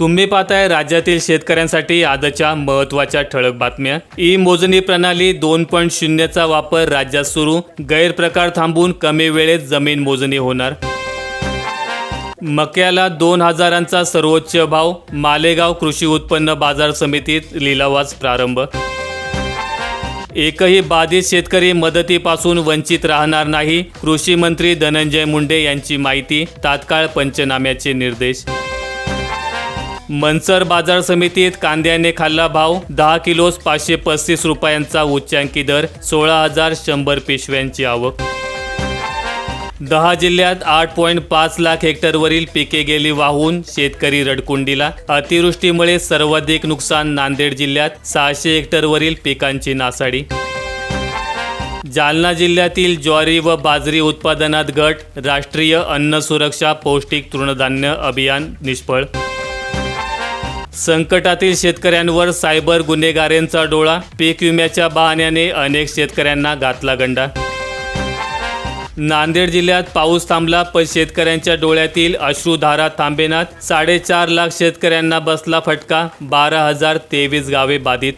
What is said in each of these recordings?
तुम्ही पाहताय राज्यातील शेतकऱ्यांसाठी आजच्या महत्त्वाच्या ठळक बातम्या. ई मोजणी प्रणाली दोन पॉईंट शून्यचा वापर राज्यात सुरू. गैरप्रकार थांबून कमी वेळेत जमीन मोजणी होणार. मक्याला दोन हजारांचा सर्वोच्च भाव. मालेगाव कृषी उत्पन्न बाजार समितीत लिलावास प्रारंभ. एकही बाधित शेतकरी मदतीपासून वंचित राहणार नाही कृषी मंत्री धनंजय मुंडे यांची माहिती. तात्काळ पंचनाम्याचे निर्देश. मनसर बाजार समितीत कांद्याने खाल्ला भाव दहा किलोस पाचशे पस्तीस रुपयांचा उच्चांकी दर सोळा हजार शंभर पिशव्यांची आवक. दहा जिल्ह्यात आठ पॉईंट पाच लाख हेक्टरवरील पिके गेली वाहून शेतकरी रडकुंडीला. अतिवृष्टीमुळे सर्वाधिक नुकसान नांदेड जिल्ह्यात सहाशे हेक्टरवरील पिकांची नासाडी. जालना जिल्ह्यातील ज्वारी व बाजरी उत्पादनात घट राष्ट्रीय अन्न सुरक्षा पौष्टिक तृणधान्य अभियान निष्फळ. संकटातील शेतकऱ्यांवर सायबर गुन्हेगारांचा डोळा पीक विम्याच्या बहाण्याने अनेक शेतकऱ्यांना घातला गंडा. नांदेड जिल्ह्यात पाऊस थांबला पण शेतकऱ्यांच्या डोळ्यातील अश्रुधारा थांबेनात. साडेचार लाख शेतकऱ्यांना बसला फटका बारा हजार तेवीस गावे बाधित.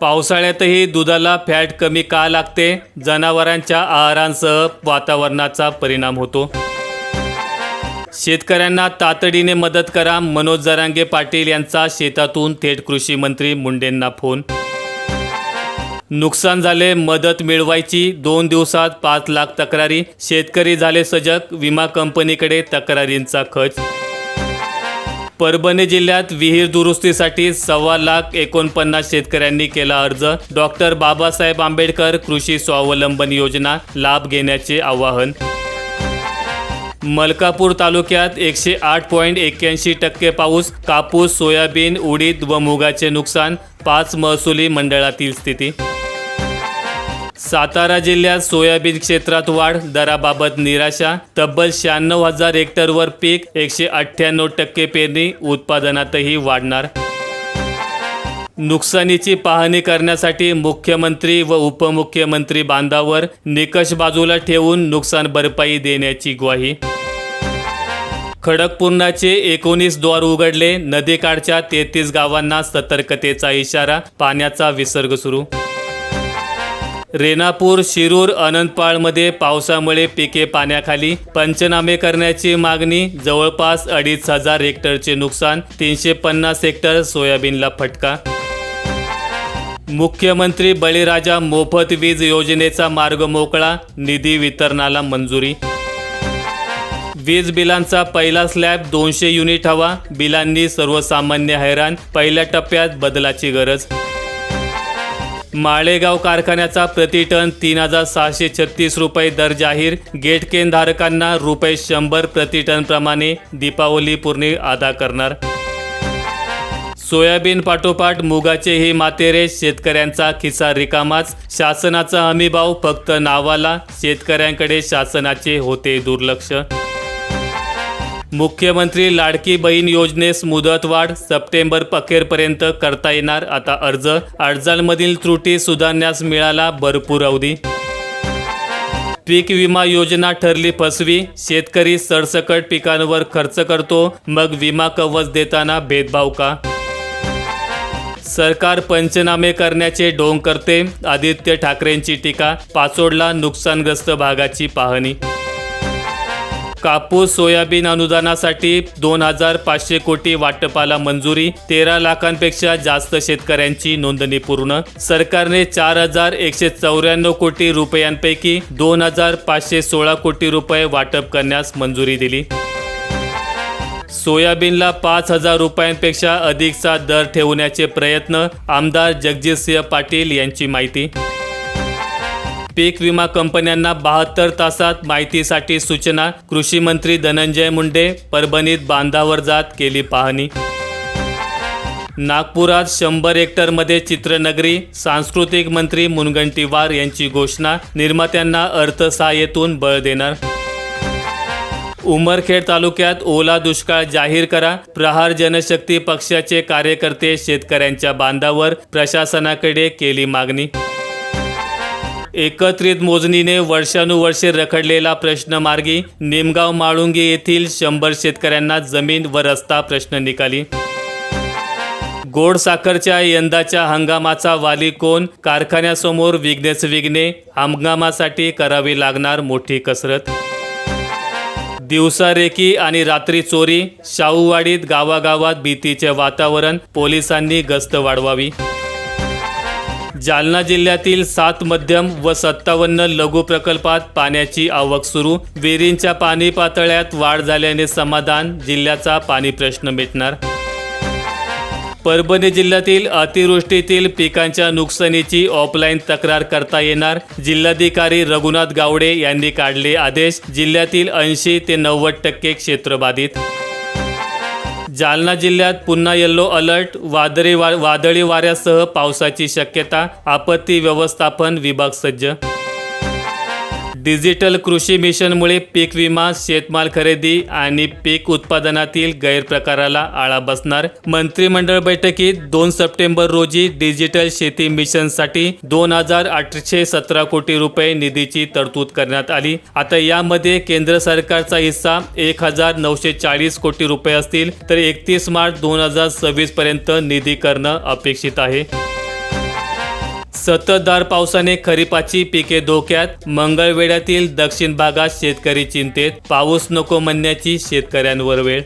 पावसाळ्यातही दुधाला फॅट कमी का लागते? जनावरांच्या आहारांसह वातावरणाचा परिणाम होतो. शेतकऱ्यांना तातडीने मदत करा. मनोज जरांगे पाटील यांचा शेतातून थेट कृषी मंत्री मुंडेंना फोन. नुकसान झाले मदत मिळवायची दोन दिवसात पाच लाख तक्रारी. शेतकरी झाले सजग विमा कंपनीकडे तक्रारींचा खच. परभणी जिल्ह्यात विहीर दुरुस्तीसाठी सव्वा लाख एकोणपन्नास शेतकऱ्यांनी केला अर्ज. डॉक्टर बाबासाहेब आंबेडकर कृषी स्वावलंबन योजना लाभ घेण्याचे आवाहन. मलकापूर तालुक्यात एकशे आठ पॉईंट एक्क्याऐंशी टक्के पाऊस कापूस सोयाबीन उडीद व मुगाचे नुकसान पाच महसुली मंडळातील स्थिती. सातारा जिल्ह्यात सोयाबीन क्षेत्रात वाढ दराबाबत निराशा तब्बल शहाण्णव हजार हेक्टरवर पीक एकशे अठ्ठ्याण्णव टक्के पेरणी उत्पादनातही वाढणार. नुकसानीची पाहणी करण्यासाठी मुख्यमंत्री व उपमुख्यमंत्री बांधावर निकष बाजूला ठेवून नुकसान भरपाई देण्याची ग्वाही. खडकपूर्णाचे एकोणीस द्वार उघडले. नदीकाठच्या तेहतीस गावांना सतर्कतेचा इशारा. पाण्याचा विसर्ग सुरू. रेणापूर शिरूर अनंतपाळमध्ये पावसामुळे पिके पाण्याखाली. पंचनामे करण्याची मागणी. जवळपास अडीच हजार हेक्टरचे नुकसान. तीनशे पन्नास हेक्टर सोयाबीनला फटका. मुख्यमंत्री बळीराजा मोफत वीज योजनेचा मार्ग मोकळा निधी वितरणाला मंजुरी. वीज बिलांचा पहिला स्लॅब दोनशे युनिट हवा बिलांनी सर्वसामान्य हैराण पहिल्या टप्प्यात बदलाची गरज. माळेगाव कारखान्याचा प्रतिटन तीन हजार सहाशे छत्तीस रुपये दर जाहीर गेटकेन धारकांना रुपये शंभर प्रतिटनप्रमाणे दीपावलीपूर्णी दीपावली अदा करणार. सोयाबीन पाठोपाठ मुगाचेही मातेरे शेतकऱ्यांचा खिसा रिकामाच. शासनाचा हमीभाव फक्त नावाला शेतकऱ्यांकडे शासनाचे होते दुर्लक्ष. मुख्यमंत्री लाडकी बहीण योजनेस मुदतवाढ सप्टेंबर अखेरपर्यंत करता येणार आता अर्ज. अर्जांमधील त्रुटी सुधारण्यास मिळाला भरपूर अवधी. पीक विमा योजना ठरली फसवी शेतकरी सरसकट पिकांवर खर्च करतो मग विमा कवच देताना भेदभाव का? सरकार पंचनामे करण्याचे डोंग करते. आदित्य ठाकरेंची टीका पाचोडला नुकसानग्रस्त भागाची पाहणी. कापूस सोयाबीन अनुदानासाठी दोन हजार पाचशे कोटी वाटपाला मंजुरी तेरा लाखांपेक्षा जास्त शेतकऱ्यांची नोंदणी पूर्ण. सरकारने चार हजार एकशे चौऱ्याण्णव कोटी रुपयांपैकी दोन हजार पाचशे सोळा कोटी रुपये वाटप करण्यास मंजुरी दिली. सोयाबीनला पाच हजार रुपयांपेक्षा अधिकचा दर ठेवण्याचे प्रयत्न आमदार जगजितसिंह पाटील यांची माहिती. पीक विमा कंपन्यांना बहात्तर तासात माहितीसाठी सूचना कृषी मंत्री धनंजय मुंडे परभणीत बांधावर जात केली पाहणी. नागपुरात शंभर हेक्टरमध्ये चित्रनगरी सांस्कृतिक मंत्री मुनगंटीवार यांची घोषणा निर्मात्यांना अर्थसहाय्यतून बळ देणार. उमरखेड तालुक्यात ओला दुष्काळ जाहीर करा. प्रहार जनशक्ती पक्षाचे कार्यकर्ते शेतकऱ्यांच्या बांधावर प्रशासनाकडे केली मागणी. एकत्रित मोजणीने वर्षानुवर्षे रखडलेला प्रश्न मार्गी निमगाव माळुंगी येथील शंभर शेतकऱ्यांना जमीन व रस्ता प्रश्न निकाली. गोड साखरच्या यंदाच्या हंगामाचा वाली कोण कारखान्यासमोर विघ्नेच विघ्ने हंगामासाठी करावी लागणार मोठी कसरत. दिवसा रेकी आणि रात्री चोरी शाहूवाडीत गावागावात भीतीचे वातावरण पोलिसांनी गस्त वाढवावी. जालना जिल्ह्यातील सात मध्यम व सत्तावन्न लघु प्रकल्पात पाण्याची आवक सुरू. विहिरींच्या पाणी पातळ्यात वाढ झाल्याने समाधान जिल्ह्याचा पाणी प्रश्न मिटणार परभणी जिल्ह्यातील अतिवृष्टीतील पिकांच्या नुकसानीची ऑफलाईन तक्रार करता येणार. जिल्हाधिकारी रघुनाथ गावडे यांनी काढले आदेश. जिल्ह्यातील ऐंशी ते नव्वद टक्के क्षेत्र बाधित. जालना जिल्ह्यात पुन्हा येल्लो अलर्ट वादळी वा वादळी वाऱ्यासह पावसाची शक्यता. आपत्ती व्यवस्थापन विभाग सज्ज. डिजिटल कृषी मिशनमुळे पीक विमा शेतमाल खरेदी आणि पीक उत्पादनातील गैरप्रकाराला आळा बसणार. मंत्रिमंडळ बैठकीत दोन सप्टेंबर रोजी डिजिटल शेती मिशनसाठी दोन हजार आठशे सतरा कोटी रुपये निधीची तरतूद करण्यात आली. आता यामध्ये केंद्र सरकारचा हिस्सा एक हजार नऊशे चाळीस कोटी रुपये असतील तर एकतीस मार्च दोन हजार सव्वीस पर्यंत निधी करणं अपेक्षित आहे. सततधार पावसाने खरीपाची पिके धोक्यात. मंगळवेढ्यातील दक्षिण भागात शेतकरी चिंतेत. पाऊस नको म्हणण्याची शेतकऱ्यांवर वेळ.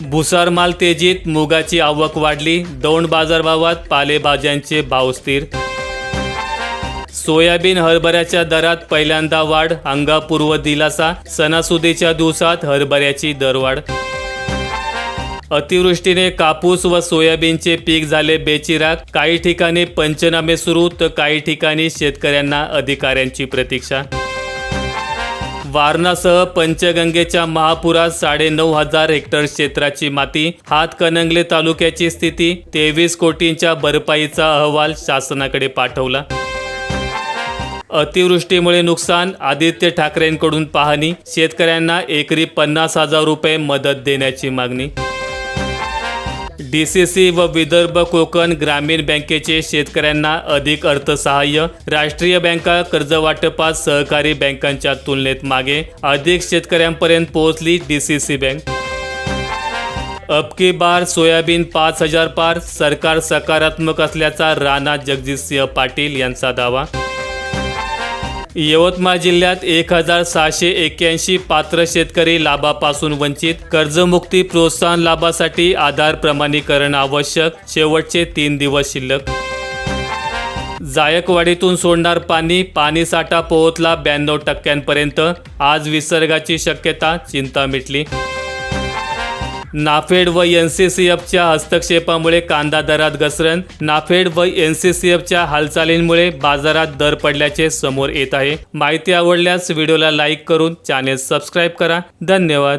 भुसार माल तेजीत मुगाची आवक वाढली. दौंड बाजारभावात पालेभाज्यांचे भाव स्थिर. सोयाबीन हरभऱ्याच्या दरात पहिल्यांदा वाढ. अंगापूर्व दिलासा. सणासुदीच्या दिवसात हरभऱ्याची दरवाढ. अतिवृष्टीने कापूस व सोयाबीनचे पीक झाले बेचिराग काही ठिकाणी पंचनामे सुरू तर काही ठिकाणी शेतकऱ्यांना अधिकाऱ्यांची प्रतीक्षा. वारणासह पंचगंगेच्या महापुरात साडेनऊ हजार हेक्टर क्षेत्राची माती हातकणंगले तालुक्याची स्थिती तेवीस कोटींच्या भरपाईचा अहवाल शासनाकडे पाठवला. अतिवृष्टीमुळे नुकसान आदित्य ठाकरेंकडून पाहणी शेतकऱ्यांना एकरी पन्नास हजार रुपये मदत देण्याची मागणी. डी सी सी व विदर्भ कोकण ग्रामीण बँकेचे शेतकऱ्यांना अधिक अर्थसहाय्य. राष्ट्रीय बँका कर्जवाटपात सहकारी बँकांच्या तुलनेत मागे. अधिक शेतकऱ्यांपर्यंत पोहोचली डी सी सी बँक. अबकी बार सोयाबीन पाच हजार पार. सरकार सकारात्मक असल्याचा राणा जगजितसिंह पाटील यांचा दावा. यवतमाळ जिल्ह्यात एक हजार सहाशे एक्क्याऐंशी पात्र शेतकरी लाभापासून वंचित. कर्जमुक्ती प्रोत्साहन लाभासाठी आधार प्रमाणीकरण आवश्यक. शेवटचे तीन दिवस शिल्लक. जायकवाडीतून सोडणार पाणी पाणीसाठा पोहोचला ब्याण्णव टक्क्यांपर्यंत. आज विसर्गाची शक्यता चिंता मिटली. नाफेड व एन सी सी एफच्या हस्तक्षेपामुळे कांदा दरात घसरण नाफेड व एन सी सी एफच्या हालचालींमुळे बाजारात दर पडल्याचे समोर येत आहे. माहिती आवडल्यास व्हिडिओला लाईक करून चॅनेल सबस्क्राईब करा. धन्यवाद.